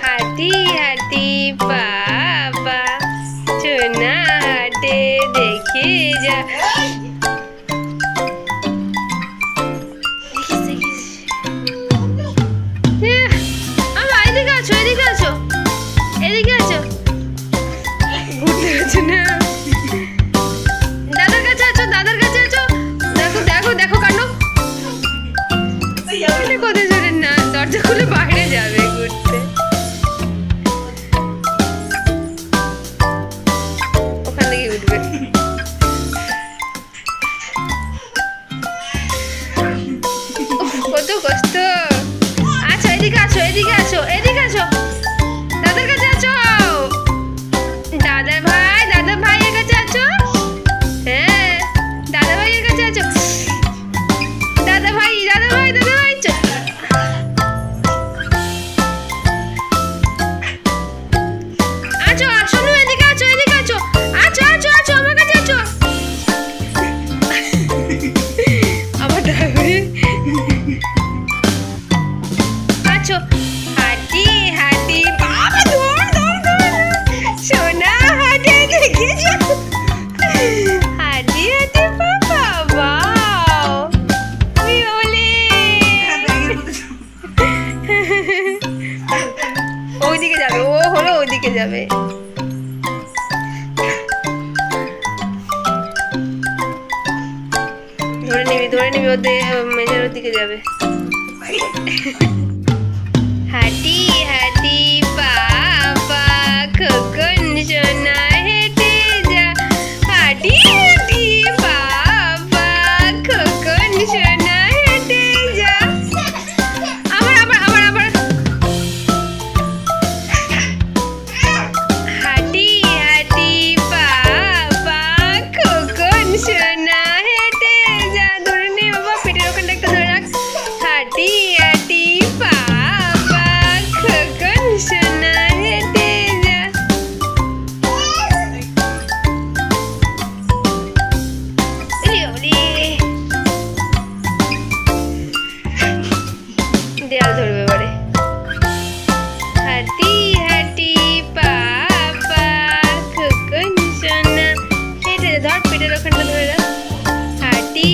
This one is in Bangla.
হাতি হাতি বাবা চুনা হাটে দেখে যা এদিকে আছো এদিকে আছো এদিকে আছো ঘুরতে আছো হাঁটি হাঁটি, বাবা, দৌড় দৌড় দৌড় সোনা, হাঁটে দেখেছ হাঁটি হাঁটি, বাবা, বাও। বিওলে ওইদিকে যাবে, ও হলো ওইদিকে যাবে। ধরে নিবি ধরে নিবি ওর মেজার দিকে যাবে। হাটি হাটি পা। টিয়াটি বাবা খোকন সোনা হেঁটে যা দেয়াল ধরবে এবারে হাতি হাতি বাবা খোকন সোনা হেঁটে ধর পেটের ওখানটা ধরে রাখ হাতি